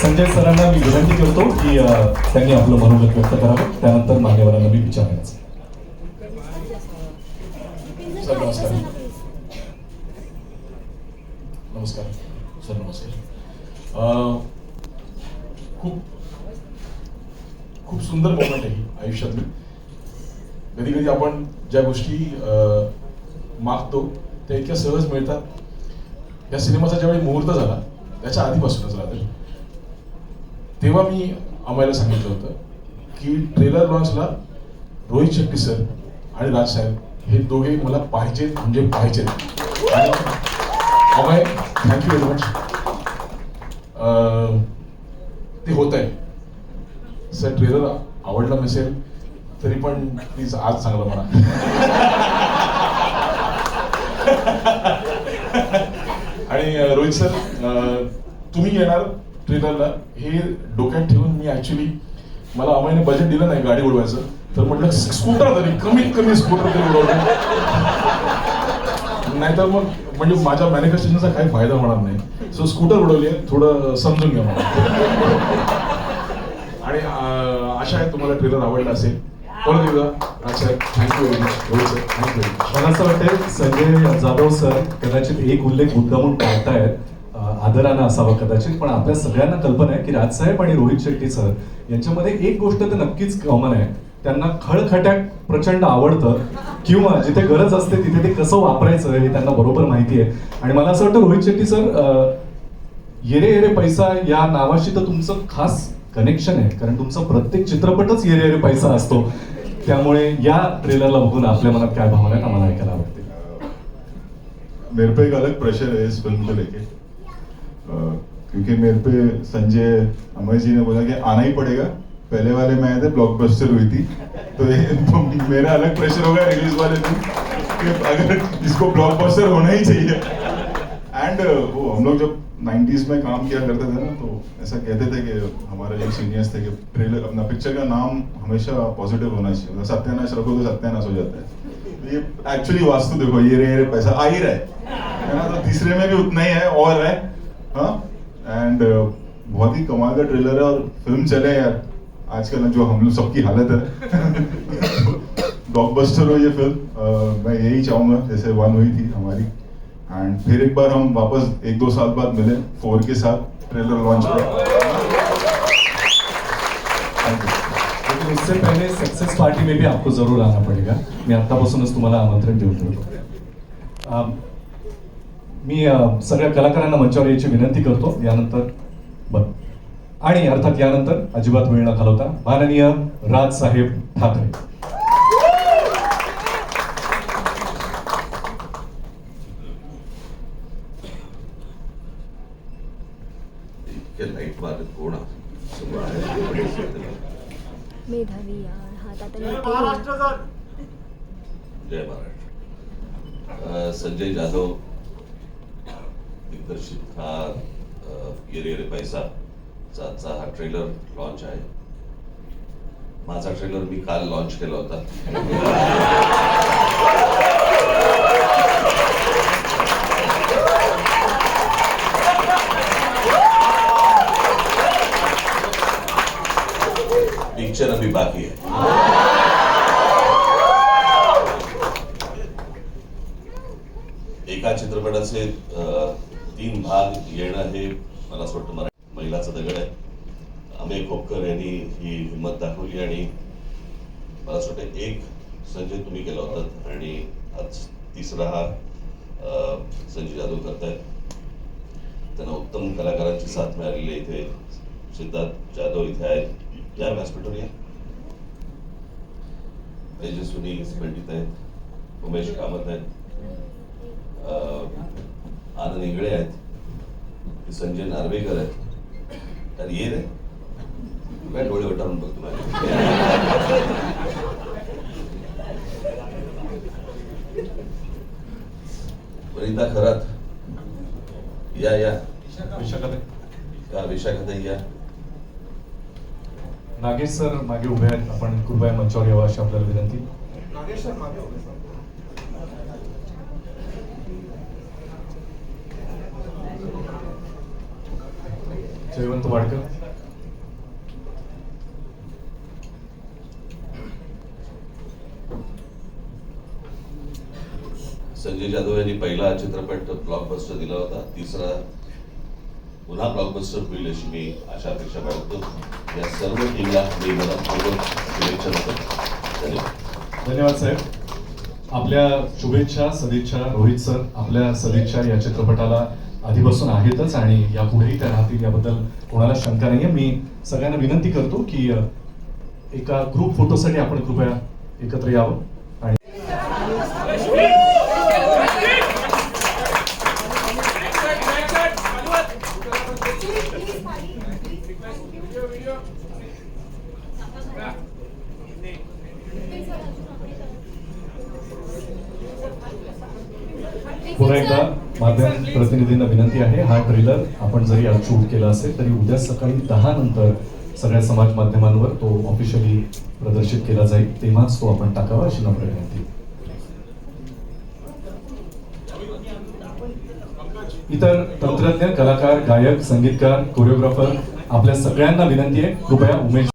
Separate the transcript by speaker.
Speaker 1: संजय सरांना मी विनंती करतो की त्यांनी आपलं मनोगत व्यक्त करावं. त्यानंतर मान्यवरांना मी विचारायचं
Speaker 2: सर नमस्कार. नमस्कार. सर नमस्कार. खूप खूप सुंदर मोमेंट आहे आयुष्यातली. कधी कधी आपण ज्या गोष्टी मागतो त्या इतक्या सहज मिळतात. या सिनेमाचा ज्यावेळी मुहूर्त झाला त्याच्या आधीपासूनच राहते तेव्हा मी आम्हाला सांगितलं होतं की ट्रेलर लॉन्चला रोहित शेट्टी सर आणि राज साहेब हे दोघे मला पाहिजेत म्हणजे पाहिजेत आणि अमय थँक्यू व्हेरी मच ते होत आहे. सर ट्रेलर आवडला नसेल तरी पण प्लीज आज चांगलं म्हणा. आणि रोहित सर तुम्ही येणार ट्रेलरला हे डोक्यात ठेवून मी ऍक्च्युली मला अमायने बजेट दिलं नाही गाडी उडवायचं. तर म्हटलं स्कूटर तरी कमीत कमी स्कूटर तरी उडवलं नाहीतर मग म्हणजे माझ्या मॅनिफेस्टेशनचा काही फायदा होणार नाही. सो स्कूटर उडवली आहे थोडं समजून घ्या मला. आणि आशा आहे तुम्हाला ट्रेलर आवडला असेल. परत एकदा अच्छा thank you very much Rohit sir thank you
Speaker 1: मला असं वाटतं संजय जाधव सर कदाचित एक उल्लेख मुद्दा टाळतायत पाहतायत आदरानं असावा कदाचित पण आपल्या सगळ्यांना कल्पना आहे की राजसाहेब आणि रोहित शेट्टी सर यांच्यामध्ये एक गोष्ट तर नक्कीच कॉमन आहे. त्यांना खळखट्याक प्रचंड आवडतं किंवा जिथे गरज असते तिथे ते कसं वापरायचं हे त्यांना बरोबर माहिती आहे. आणि मला असं वाटतं रोहित शेट्टी सर येरे येरे पैसा या नावाशी तर तुमचं खास कनेक्शन आहे कारण तुमचा प्रत्येक चित्रपटच येरे येरे पैसा असतो. त्यामुळे या ट्रेलरला बघून आपल्या मनात काय भावना आहेत आम्हाला ऐकायला आवडते.
Speaker 3: मेरे पे एक अलग प्रेशर है इस फिल्म को लेके. क्योंकि मेरे पे संजय अमर जी ने बोला कि आना ही पड़ेगा। पहले वाले में आए थे ब्लॉकबस्टर हुई थी। तो ये तो मेरा अलग प्रेशर होगा रिलीज़ वाले दिन कि अगर इसको ब्लॉकबस्टर होना ही चाहिए। एंड वो हम लोग जब 90s में काम किया करते थे ना तो ऐसा कहते थे कि हमारे जो सीनियर्स थे कि ट्रेलर अपना पिक्चर का नाम हमेशा पॉजिटिव होना चाहिए। मतलब सत्यानाश रखो तो सत्यानाश हो जाता है। तो ये एक्चुअली वास्तु देखो, ये रे रे, पैसा आ ही रहा है ना? तो तीसरे में भी उतना ही है, और है। हाँ? एंड बहुत ही कमाल का ट्रेलर है और फिल्म चले यार। आजकल ना जो हम लोग सबकी हालत है। ब्लॉकबस्टर हो ये फिल्म मैं यही चाहूंगा जैसे वन हुई थी हमारी। एंड फिर एक बार हम वापस एक दो साल बाद मिले फोर के साथ ट्रेलर लॉन्च पर थैंक यू
Speaker 1: लेकिन उससे पहले सक्सेस पार्टी में भी आपको जरूर आना पडेगा। मी आत्तापासूनच तुम्हाला आमंत्रण देऊन ठेवतो। अं, मी सगळ्या कलाकारांना मंचावर यायची विनंती करतो. यानंतर बर आणि अर्थात यानंतर अजिबात वेळ न घालवता माननीय ठाकरे?
Speaker 4: मेधावी
Speaker 5: जय
Speaker 4: नीट
Speaker 5: महाराष्ट्र. अ, संजय जाधव दिग्दर्शित हा येरे येरे पैसा चा हा ट्रेलर लॉन्च आहे. माझा ट्रेलर मी काल लॉन्च केला होता. पिक्चर अभी बाकी है. एका चित्रपटाचे तीन भाग येणं हे मला असं वाटतं मराठी महिलाचं दगड आहे. अमेय खोपकर यांनी ही हिंमत दाखवली आणि मला असं वाटतं एक संजय तुम्ही केला होता आणि आज तिसरा हा संजय जाधव करतायत. त्यांना उत्तम कलाकारांची साथ मिळालेली आहे इथे. सिद्धार्थ जाधव इथे आहेत. या व्यासपीठावर या. तेजस्विनी पंडित आहेत. उमेश कामत आहेत. आनंद इंगळे आहेत. संजय नार्वेकर आहेत. अरे ये रे. काय डोळे वटारून बघतो माझे? वनिता खरात. या या. का विशाखाताई या?
Speaker 1: नागेश सर मागे उभे आहेत. आपण कृपया मंचावर यावं अशी आपल्याला विनंती. जयवंत वाडकर
Speaker 5: संजय जाधव यांनी पहिला चित्रपट ब्लॉकबस्टर दिला होता. तिसरा पुन्हा ब्लॉकबस्टर होईल अशी मी आशा अपेक्षा बाळगतो. या सर्व टीमला मी मनपूर्वक शुभेच्छा देतो. धन्यवाद.
Speaker 1: धन्यवाद साहेब. आपल्या शुभेच्छा सदिच्छा रोहित सर आपल्या सदिच्छा या चित्रपटाला आधीपासून आहेतच आणि यापुढेही त्या राहतील याबद्दल कोणाला शंका नाही आहे मी सगळ्यांना विनंती करतो की एका ग्रुप फोटोसाठी आपण कृपया एकत्र यावं आणि पुन्हा एकदा माध्यम प्रतिनिधींना विनंती आहे हा ट्रेलर आपण जरी आज शूट केला असेल तरी उद्या सकाळी दहा नंतर सगळ्या समाज माध्यमांवर तो ऑफिशियली प्रदर्शित केला जाईल तेव्हाच तो आपण टाकावा अशी नम्र विनंती. इतर तंत्रज्ञ कलाकार गायक संगीतकार कोरिओग्राफर आपल्या सगळ्यांना विनंती आहे कृपया उमेश